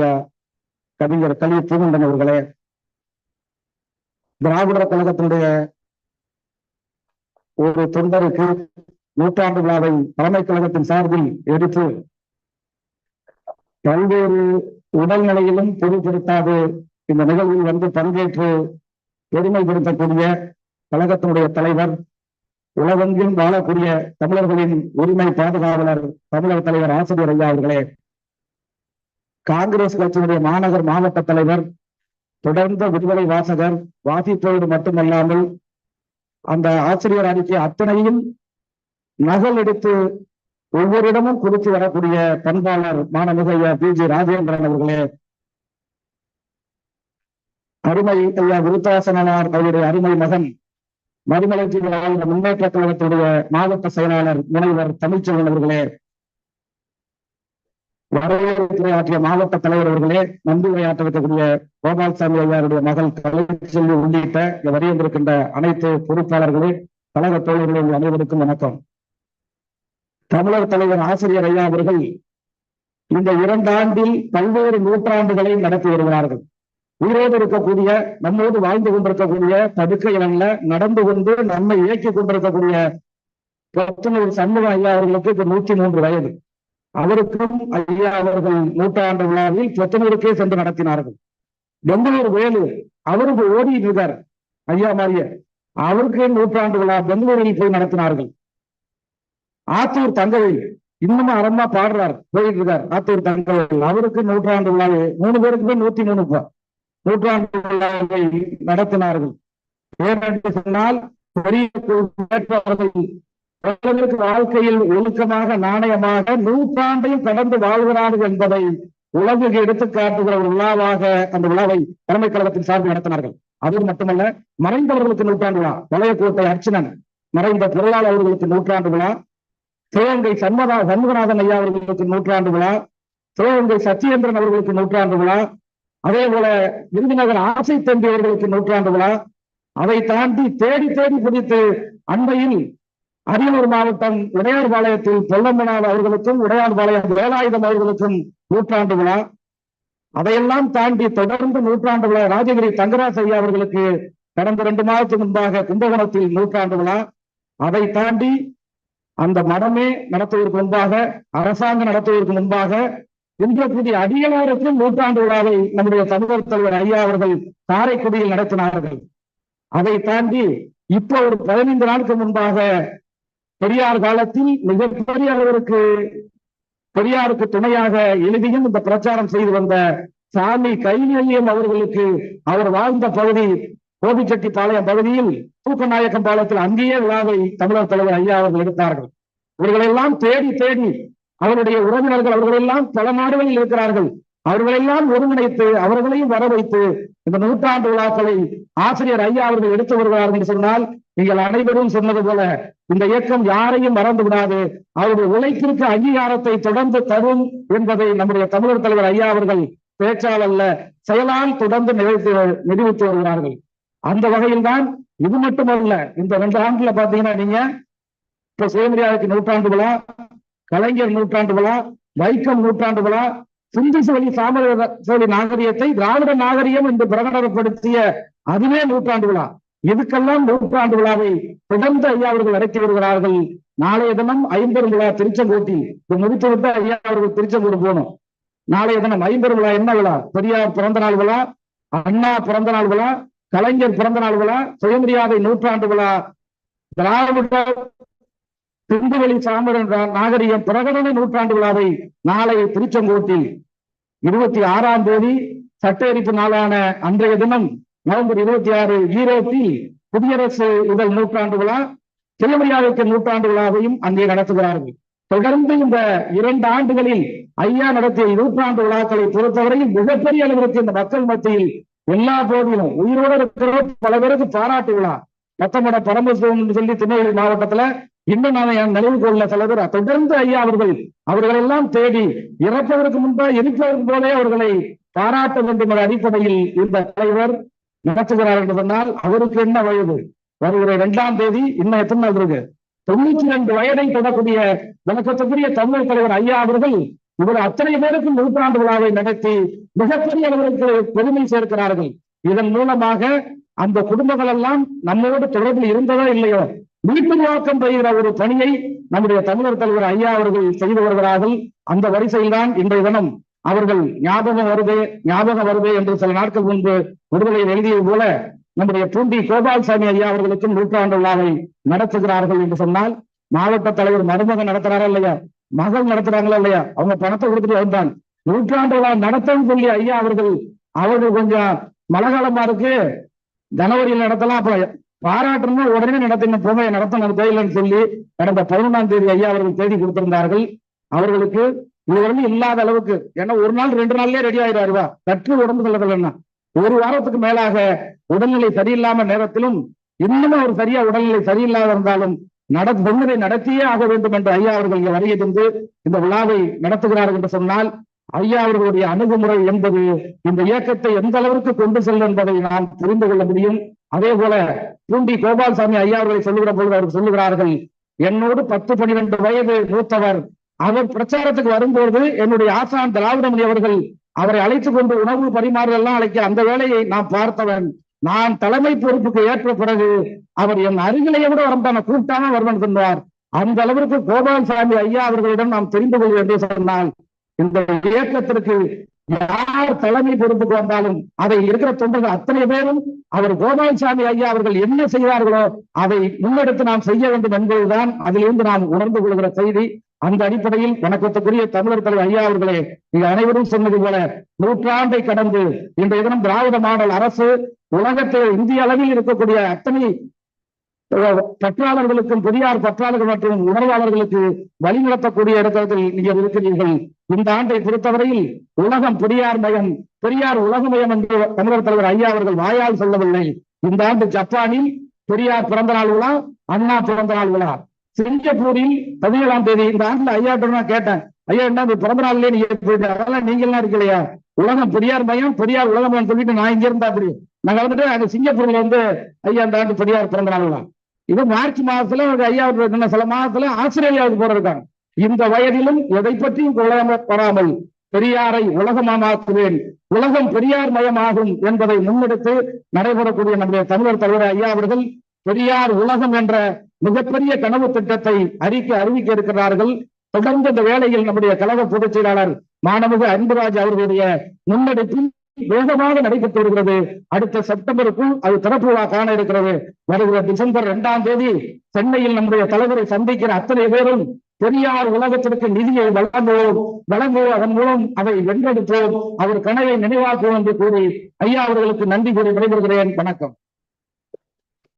ஐயா கவிஞர் கல்வி தீமண்டன் அவர்களே திராவிடர் கழகத்தினுடைய ஒரு தொண்டருக்கு நூற்றாண்டு விழாவை தலைமை கழகத்தின் சார்பில் எடுத்து பல்வேறு உடல்நிலையிலும் பொருட்படுத்தாது இந்த நிகழ்வில் வந்து பங்கேற்று பெருமைப்படுத்தக்கூடிய கழகத்தினுடைய தலைவர் உலகெங்கிலும் வாழக்கூடிய தமிழர்களின் உரிமை பாதுகாவலர் தமிழர் தலைவர் ஆசிரியர் ஐயா அவர்களே. காங்கிரஸ் கட்சியினுடைய மாநகர் மாவட்ட தலைவர் தொடர்ந்த விடுதலை வாசகர் வாசிப்போடு மட்டுமல்லாமல் அந்த ஆசிரியர் அறிக்கை அத்தனையும் நகல் எடுத்து ஒவ்வொரு இடமும் குறித்து வரக்கூடிய பண்பாளர் மாணமிகு ஐயா பி. ஜி. ராஜேந்திரன் அவர்களே. அருமை ஐயா விருத்தாசனார் அவருடைய அருமை மகன் மறுமலர்ச்சி முன்னேற்ற கழகத்துடைய மாவட்ட செயலாளர் முனைவர் தமிழ்ச்செல்வன் அவர்களே. வரவேற்புரை ஆற்றிய மாவட்ட தலைவர் அவர்களே நன்றி உரையாற்றக்கூடிய இருக்கக்கூடிய கோபால்சாமி ஐயாருடைய மகள் கலைச்செல்வி உள்ளிட்ட இங்க வரையந்திருக்கின்ற அனைத்து பொறுப்பாளர்களே கழக தோழர்களே அனைவருக்கும் வணக்கம். தமிழர் தலைவர் ஆசிரியர் ஐயா அவர்கள் இந்த இரண்டாண்டில் பல்வேறு நூற்றாண்டுகளை நடத்தி வருகிறார்கள். உயிரோடு இருக்கக்கூடிய நம்மோடு வாழ்ந்து கொண்டிருக்கக்கூடிய படுக்கையில நடந்து கொண்டு நம்மை இயக்கி கொண்டிருக்கக்கூடிய சண்முக ஐயா அவர்களுக்கு இப்ப நூத்தி மூன்று வயது. அவருக்கும் ஐயா அவர்கள் நூற்றாண்டு விழாவில் சொத்தனூருக்கே சென்று நடத்தினார்கள். பெங்களூர் வேலு அவருக்கு ஓடி இருக்காரு ஐயா மாரிய அவருக்கு நூற்றாண்டு விழா பெங்களூரில் போய் நடத்தினார்கள். ஆத்தூர் தங்கவேல் இன்னமும் அறமா பாடுறார் போயிட்டு இருக்கார் ஆத்தூர் தங்கவேல் அவருக்கு நூற்றாண்டு விழாவை மூணு பேருக்குமே நூத்தி மூணு நூற்றாண்டு விழாவை நடத்தினார்கள். ஏனென்று சொன்னால் பெரிய அவர்களுக்கு வாழ்க்கையில் ஒழுக்கமாக நாணயமாக நூற்றாண்டையும் கடந்து வாழ்கிறார்கள் என்பதை உலகுக்கு எடுத்து காட்டுகிற ஒரு விழாவாக அந்த விழாவை தலைமை கழகத்தின் சார்பில் நடத்தினார்கள். அது மட்டுமல்ல மறைந்தவர்களுக்கு நூற்றாண்டு விழா வளையக்கோட்டை அர்ச்சனன் மறைந்த பொருளாளர் அவர்களுக்கு நூற்றாண்டு விழா சிவகங்கை சண்மதா சண்முகநாதன் ஐயா அவர்களுக்கு நூற்றாண்டு விழா சிவகங்கை சத்யேந்திரன் அவர்களுக்கு நூற்றாண்டு விழா அதே போல விருதுநகர் ஆசை தம்பி அவர்களுக்கு நூற்றாண்டு விழா அதை தாண்டி தேடி தேடி பிடித்து அண்மையில் அரியலூர் மாவட்டம் உடையார்பாளையத்தில் பொல்லம்பனார் அவர்களுக்கும் உடையார்பாளையம் வேலாயுதம் அவர்களுக்கும் நூற்றாண்டு விழா. அதையெல்லாம் தாண்டி தொடர்ந்து நூற்றாண்டு விழா ராஜகிரி தங்கராஜ் ஐயா அவர்களுக்கு கடந்த ரெண்டு மாதத்துக்கு முன்பாக கும்பகோணத்தில் நூற்றாண்டு விழா. அதை தாண்டி அந்த மடமே நடத்துவதற்கு முன்பாக அரசாங்கம் நடத்துவதற்கு முன்பாக இன்றைய அடியலாருக்கும் நூற்றாண்டு விழாவை நம்முடைய தமிழர் தலைவர் ஐயா அவர்கள் காரைக்குடியில் நடத்தினார்கள். அதை தாண்டி இப்போ ஒரு பதினைந்து நாளுக்கு முன்பாக பெரியார் காலத்தில் மிகப்பெரிய அளவிற்கு பெரியாருக்கு துணையாக எழுதியும் இந்த பிரச்சாரம் செய்து வந்த சாமி கைநிலையம் அவர்களுக்கு அவர் வாழ்ந்த பகுதி கோபிச்செட்டிப்பாளையம் பகுதியில் தூக்கநாயக்கம் பாளையத்தில் அங்கேயே விழாவை தமிழர் தலைவர் ஐயா அவர்கள் எடுத்தார்கள். இவர்களெல்லாம் தேடி தேடி அவருடைய உறவினர்கள் அவர்களெல்லாம் பல நாடுகளில் இருக்கிறார்கள். அவர்களெல்லாம் ஒருங்கிணைத்து அவர்களையும் வர வைத்து இந்த நூற்றாண்டு விழாக்களை ஆசிரியர் ஐயா அவர்கள் எடுத்து வருகிறார்கள் என்று சொன்னால் நீங்கள் அனைவரும் சொன்னது போல இந்த இயக்கம் யாரையும் மறந்து விடாது. அவருடைய உழைப்பிற்கு அங்கீகாரத்தை தொடர்ந்து தரும் என்பதை நம்முடைய தமிழர் தலைவர் ஐயா அவர்கள் பேச்சால் அல்ல செயலால் தொடர்ந்து நிகழ்த்தி நிரூபித்து வருகிறார்கள். அந்த வகையில் தான் இது மட்டுமல்ல இந்த ரெண்டு ஆண்டுல பாத்தீங்கன்னா நீங்க இப்ப சுயமரியாதைக்கு நூற்றாண்டு விழா கலைஞர் நூற்றாண்டு விழா வைக்கம் நூற்றாண்டு விழா சிந்து சோழி சாமர சோழி நாகரிகத்தை திராவிட நாகரிகம் என்று பிரகடனப்படுத்திய அதுவே நூற்றாண்டு விழா. இதுக்கெல்லாம் நூற்றாண்டு விழாவை தொடர்ந்து ஐயா அவர்கள் நடத்தி வருகிறார்கள்? நாளைய தினம் ஐம்பெரும் விழா திருச்செங்கோட்டி இது முடித்து விட்டு ஐயா அவர்கள் திருச்செங்கோடு போகணும். நாளைய தினம் ஐம்பெரும் விழா என்ன விழா? பெரியார் பிறந்த நாள் விழா அண்ணா பிறந்த நாள் விழா கலைஞர் பிறந்த நாள் விழா சுயமரியாதை நூற்றாண்டு விழா. திராவிட திண்டுவெளி சாமரன் நாகரிகம் பிரகடன நூற்றாண்டு விழாவை நாளை திருச்செங்கோட்டில். இருபத்தி ஆறாம் தேதி சட்ட எரிப்பு நாளான அன்றைய தினம் நவம்பர் இருபத்தி ஆறு ஈரோட்டில் குடியரசு முதல் நூற்றாண்டு விழா சுயமரியாதைக்கு நூற்றாண்டு விழாவையும் அங்கே நடத்துகிறார்கள். தொடர்ந்து இந்த இரண்டு ஆண்டுகளில் ஐயா நடத்திய நூற்றாண்டு விழாக்களை பொறுத்தவரையில் மிகப்பெரிய அளவிற்கு இந்த மக்கள் மத்தியில் எல்லா போதிலும் உயிரோடு இருக்கிற பல பேருக்கு பாராட்டு விழா. பத்தமட பரமசிவம் சொல்லி திருநெல்வேலி மாவட்டத்துல இன்னும் நான் என் நினைவு கொள்ள தலைவர் தொடர்ந்து ஐயா அவர்கள் அவர்கள் எல்லாம் தேடி இறப்பதற்கு முன்பாக இருப்பதற்கு போலே அவர்களை பாராட்ட வேண்டும் என்ற அடிப்படையில் இந்த தலைவர் நடத்துகிறார் என்று சொன்னால் அவருக்கு என்ன வயது? வருகிற இரண்டாம் தேதி இன்னும் எத்தனை நாள் இருக்கு? தொண்ணூத்தி ரெண்டு வயதை தொடக்கூடிய வணக்கத்துக்குரிய தமிழ் தலைவர் ஐயா அவர்கள் இவர் அத்தனை பேருக்கும் நூற்றாண்டு விழாவை நடத்தி மிகப்பெரிய அளவிற்கு பெருமை சேர்க்கிறார்கள். இதன் மூலமாக அந்த குடும்பங்கள் எல்லாம் நம்மோடு தொடர்பில் இருந்ததோ இல்லையோ மீட்டுருவாக்கம் பெறுகிற ஒரு பணியை நம்முடைய தமிழர் தலைவர் ஐயா அவர்கள் செய்து வருகிறார்கள். அந்த வரிசையில்தான் இன்றைய தினம் அவர்கள் ஞாபகம் வருது ஞாபகம் வருது என்று சில நாட்கள் முன்பு விடுதலை எழுதியது போல நம்முடைய பூண்டி கோபால்சாமி ஐயா அவர்களுக்கும் நூற்றாண்டு விழாவை நடத்துகிறார்கள் என்று சொன்னால் மாவட்ட தலைவர் மருமகன் நடத்துறாரா இல்லையா? மகள் நடத்துறாங்களா இல்லையா? அவங்க பணத்தை கொடுத்துட்டு வந்தான். நூற்றாண்டு விழா நடத்தன்னு சொல்லி ஐயா அவர்கள் அவர்கள் கொஞ்சம் மழை காலமா இருக்கு. ஜனவரியில் நடத்தலாம் அப்ப பாராட்டுனா உடனே நடத்தின புகையை நடத்தணும் கோயில்னு சொல்லி கடந்த பதினொன்றாம் தேதி ஐயா அவர்கள் தேதி கொடுத்திருந்தார்கள். அவர்களுக்கு இதுவரையும் இல்லாத அளவுக்கு ஏன்னா ஒரு நாள் ரெண்டு நாள்லயே ரெடி ஆயிடாருவா சற்று உடம்பு செல்லவில்லைன்னா ஒரு வாரத்துக்கு மேலாக உடல்நிலை சரியில்லாம நேரத்திலும் இன்னமும் அவர் சரியா உடல்நிலை சரியில்லாத இருந்தாலும் நட பொங்கலை நடத்தியே ஆக வேண்டும் என்று ஐயா அவர்கள் இங்கே வருகை தந்து இந்த விழாவை நடத்துகிறார்கள் என்று சொன்னால் ஐயா அவர்களுடைய அணுகுமுறை என்பது இந்த இயக்கத்தை எந்த அளவிற்கு கொண்டு செல்லும் என்பதை நாம் புரிந்து கொள்ள முடியும். அதே போல பூண்டி கோபால்சாமி ஐயா அவர்களை சொல்லுகிற பொழுது அவர் சொல்லுகிறார்கள் என்னோடு பத்து பன்னிரண்டு வயது மூத்தவர் அவர் பிரச்சாரத்துக்கு வரும்போது என்னுடைய ஆசான் திராவிடமணி அவர்கள் அவரை அழைத்துக் கொண்டு உணவு பரிமாறுதெல்லாம் அழைக்க அந்த வேலையை நான் பார்த்தவன். நான் தலைமை பொறுப்புக்கு ஏற்ற பிறகு அவர் என் அருகிலேயே கூட வரம்பான கூட்டான வருவன் சொன்னார். அந்த அளவிற்கு கோபாலசாமி ஐயா அவர்களிடம் நாம் தெரிந்து கொள்ள என்று சொன்னால் இந்த இயக்கத்திற்கு யார் தலைமை பொறுப்புக்கு வந்தாலும் அதை இருக்கிற தொண்டர்கள் அத்தனை பேரும் அவர் கோபாலசாமி ஐயா அவர்கள் என்ன செய்வார்களோ அதை முன்னெடுத்து நாம் செய்ய வேண்டும் என்பதுதான் அதிலிருந்து நாம் உணர்ந்து கொள்கிற செய்தி. அந்த அடிப்படையில் வணக்கத்துக்குரிய தமிழர் தலைவர் ஐயா அவர்களே நீங்க அனைவரும் சொன்னது போல நூற்றாண்டை கடந்து இன்றைய தினம் திராவிட மாடல் அரசு உலகத்தில் இந்திய அளவில் இருக்கக்கூடிய அத்தனை பற்றாளர்களுக்கும் பெரியார் பற்றாளர்கள் மற்றும் உணர்வாளர்களுக்கு வழிநடத்தக்கூடிய இடத்தில் நீங்கள் இருக்கிறீர்கள். இந்த ஆண்டை பொறுத்தவரையில் உலகம் பெரியார் மயம் பெரியார் உலகமயம் என்று தமிழர் தலைவர் ஐயா அவர்கள் வாயால் சொல்லவில்லை. இந்த ஆண்டு ஜப்பானில் பெரியார் பிறந்த நாள் விழா அண்ணா பிறந்த நாள் விழா. சிங்கப்பூரில் பதினேழாம் தேதி இந்த ஆண்டுல ஐயா நான் கேட்டேன். ஐயா என்ன பிறந்த நாள்லயே நீங்க போயிட்டு? அதெல்லாம் நீங்க எல்லாம் இருக்கலையா? உலகம் பெரியார் மயம் பெரியார் உலகம் சொல்லிட்டு நான் இங்க இருந்தா அப்படி நாங்க வந்துட்டு அங்க சிங்கப்பூர்ல வந்து ஐயா இந்த ஆண்டு பெரியார் பிறந்த நாள் இது மார்ச் மாசத்துல ஒரு ஐயா சில மாசத்துல ஆஸ்திரேலியாவுக்கு போற இருக்காங்க இந்த வயதிலும் எதை பற்றியும் பெறாமல் பெரியாரை உலகமாக்குவேன் உலகம் பெரியார் மயமாகும் என்பதை முன்னெடுத்து நடைபெறக்கூடிய நம்முடைய தமிழர் தலைவர் ஐயா அவர்கள் பெரியார் உலகம் என்ற மிகப்பெரிய கனவு திட்டத்தை அறிக்கை அறிவிக்க இருக்கிறார்கள் தொடர்ந்து இந்த வேளையில் நம்முடைய கழக பொதுச் செயலாளர் மாணவக அன்புராஜ் அவர்களுடைய முன்னெடுப்பில் வேகமாக நடைபெற்று வருகிறது. அடுத்த செப்டம்பருக்குள் அது திறப்பு விழா காண இருக்கிறது. வருகிற டிசம்பர் இரண்டாம் தேதி சென்னையில் நம்முடைய தலைவரை சந்திக்கிற அத்தனை பேரும் பெரியார் உலகத்திற்கு நிதியை வழங்குவோம். வழங்குவோம். அதன் மூலம் அதை வென்றெடுப்போம். அவர் கனவை நினைவாக்குவோம் என்று கூறி ஐயா அவர்களுக்கு நன்றி கூறி விடைபெறுகிறேன். வணக்கம்.